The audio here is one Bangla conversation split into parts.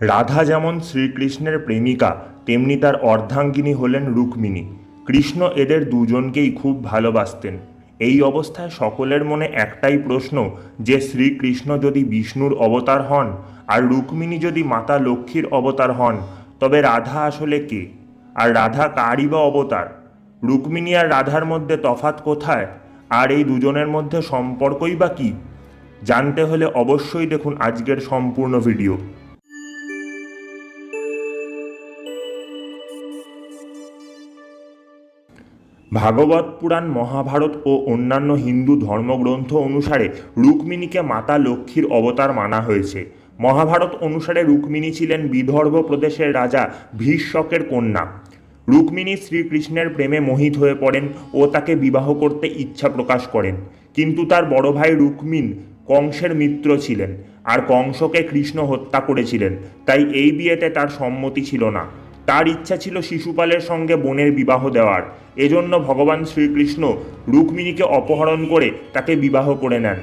রাধা যেমন শ্রীকৃষ্ণের প্রেমিকা, তেমনি তার অর্ধাঙ্গিনী হলেন রুক্মিণী। কৃষ্ণ এদের দুজনকেই খুব ভালোবাসতেন। এই অবস্থায় সকলের মনে একটাই প্রশ্ন, যে শ্রীকৃষ্ণ যদি বিষ্ণুর অবতার হন, আর রুক্মিণী যদি মাতা লক্ষ্মীর অবতার হন, তবে রাধা আসলে কে? আর রাধা কারই বা অবতার? রুক্মিণী আর রাধার মধ্যে তফাৎ কোথায়? আর এই দুজনের মধ্যে সম্পর্কই বা কী? জানতে হলে অবশ্যই দেখুন আজকের সম্পূর্ণ ভিডিও। ভাগবত পুরাণ, মহাভারত ও অন্যান্য হিন্দু ধর্মগ্রন্থ অনুসারে রুক্মিণীকে মাতা লক্ষ্মীর অবতার মানা হয়েছে। মহাভারত অনুসারে রুক্মিণী ছিলেন বিদর্ভ প্রদেশের রাজা ভীষ্মকের কন্যা। রুক্মিণী শ্রীকৃষ্ণের প্রেমে মোহিত হয়ে পড়েন ও তাকে বিবাহ করতে ইচ্ছা প্রকাশ করেন। কিন্তু তার বড় ভাই রুক্মিণ কংসের মিত্র ছিলেন আর কংসকে কৃষ্ণ হত্যা করেছিলেন, তাই এই বিয়েতে তার সম্মতি ছিল না। তার ইচ্ছা ছিল শিশুপালের সঙ্গে বোনের বিবাহ দেওয়ার। এজন্য ভগবান শ্রীকৃষ্ণ রুক্মিণীকে অপহরণ করে তাকে বিবাহ করে নেন।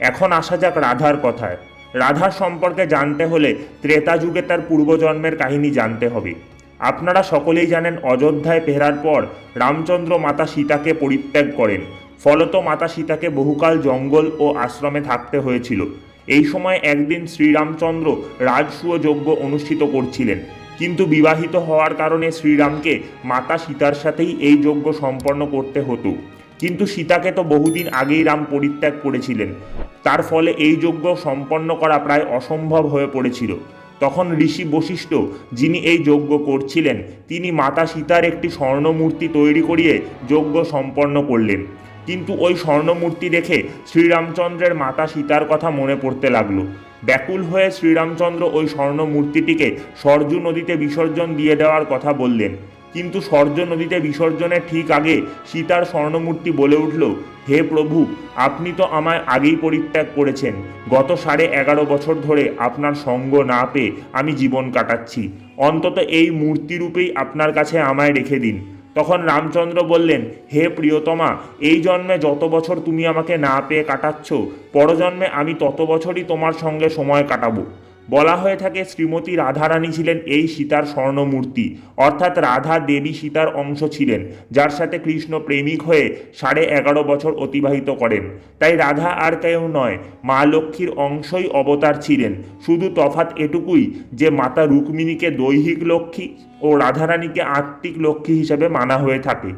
এখন আসা যাক রাধার কথায়। রাধার সম্পর্কে জানতে হলে ত্রেতা যুগে তার পূর্বজন্মের কাহিনী জানতে হবে। আপনারা সকলেই জানেন অযোধ্যায় ফেরার পর রামচন্দ্র মাতা সীতাকে পরিত্যাগ করেন। ফলত মাতা সীতাকে বহুকাল জঙ্গল ও আশ্রমে থাকতে হয়েছিল। এই সময় একদিন শ্রীরামচন্দ্র রাজসূয় যজ্ঞ অনুষ্ঠিত করছিলেন। কিন্তু বিবাহিত হওয়ার কারণে শ্রীরামকে মাতা সীতার সাথেই এই যজ্ঞ সম্পন্ন করতে হতো। কিন্তু সীতাকে তো বহুদিন আগেই রাম পরিত্যাগ করেছিলেন। তার ফলে এই যজ্ঞ সম্পন্ন করা প্রায় অসম্ভব হয়ে পড়েছিল। তখন ঋষি বশিষ্ঠ যিনি এই যজ্ঞ করছিলেন, তিনি মাতা সীতার একটি স্বর্ণমূর্তি তৈরি করিয়ে যজ্ঞ সম্পন্ন করলেন। কিন্তু ওই স্বর্ণমূর্তি দেখে শ্রীরামচন্দ্রের মাতা সীতার কথা মনে পড়তে লাগল। ব্যাকুল হয়ে শ্রীরামচন্দ্র ওই স্বর্ণ মূর্তিটিকে সরজু নদীতে বিসর্জন দিয়ে দেওয়ার কথা বললেন। কিন্তু সর্য নদীতে বিসর্জনের ঠিক আগে সীতার স্বর্ণমূর্তি বলে উঠল, হে প্রভু, আপনি তো আমায় আগেই পরিত্যাগ করেছেন। গত সাড়ে এগারো বছর ধরে আপনার সঙ্গ না পেয়ে আমি জীবন কাটাচ্ছি। অন্তত এই মূর্তিরূপেই আপনার কাছে আমায় রেখে দিন। তখন রামচন্দ্র বললেন, হে প্রিয়তমা, এই জন্মে যত বছর তুমি আমাকে না পেয়ে কাটাচ্ছ, পরজন্মে আমি তত বছরই তোমার সঙ্গে সময় কাটাবো। বলা হয়ে থাকে শ্রীমতী রাধারানী ছিলেন এই সীতার স্বর্ণমূর্তি। অর্থাৎ রাধা দেবী সীতার অংশ ছিলেন, যার সাথে কৃষ্ণ প্রেমিক হয়ে সাড়ে এগারো বছর অতিবাহিত করেন। তাই রাধা আর কেউ নয়, মা লক্ষ্মীর অংশই অবতার ছিলেন। শুধু তফাৎ এটুকুই যে মাতা রুক্মিণীকে দৈহিক লক্ষ্মী ও রাধারানীকে আত্মিক লক্ষ্মী হিসেবে মানা হয়ে থাকে।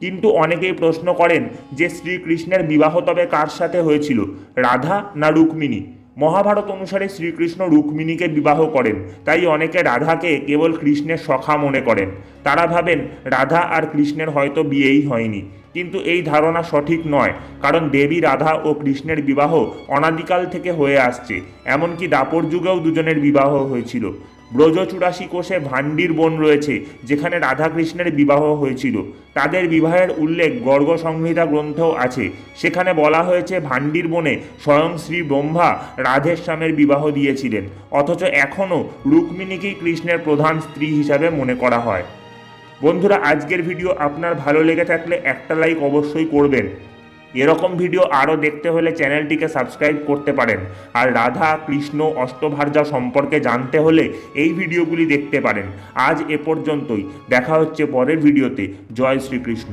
কিন্তু অনেকেই প্রশ্ন করেন যে শ্রীকৃষ্ণের বিবাহ তবে কার সাথে হয়েছিল, রাধা না রুক্মিণী? মহাভারত অনুসারে শ্রীকৃষ্ণ রুক্মিণীকে বিবাহ করেন। তাই অনেকে রাধাকে কেবল কৃষ্ণের সখা মনে করেন। তারা ভাবেন, রাধা আর কৃষ্ণের হয়তো বিয়েই হয়নি। কিন্তু এই ধারণা সঠিক নয়, কারণ দেবী রাধা ও কৃষ্ণের বিবাহ অনাদিকাল থেকে হয়ে আসছে। এমনকি দাপর যুগেও দুজনের বিবাহ হয়েছিল। ব্রজ চুরাশি কোষে ভান্ডির বন রয়েছে, যেখানে রাধাকৃষ্ণের বিবাহ হয়েছিল। তাদের বিবাহের উল্লেখ গর্গ সংহিতা গ্রন্থও আছে। সেখানে বলা হয়েছে ভান্ডির বনে স্বয়ং শ্রী ব্রহ্মা রাধের স্বামের বিবাহ দিয়েছিলেন। অথচ এখনও রুক্মিণীকেই কৃষ্ণের প্রধান স্ত্রী হিসাবে মনে করা হয়। বন্ধুরা, আজকের ভিডিও আপনার ভালো লেগে থাকলে একটা লাইক অবশ্যই করবেন। এরকম ভিডিও আরও দেখতে হলে চ্যানেলটিকে সাবস্ক্রাইব করতে পারেন। আর রাধা, কৃষ্ণ, অষ্টভার্যা সম্পর্কে জানতে হলে এই ভিডিওগুলি দেখতে পারেন। আজ এ পর্যন্তই। দেখা হচ্ছে পরের ভিডিওতে। জয় শ্রীকৃষ্ণ।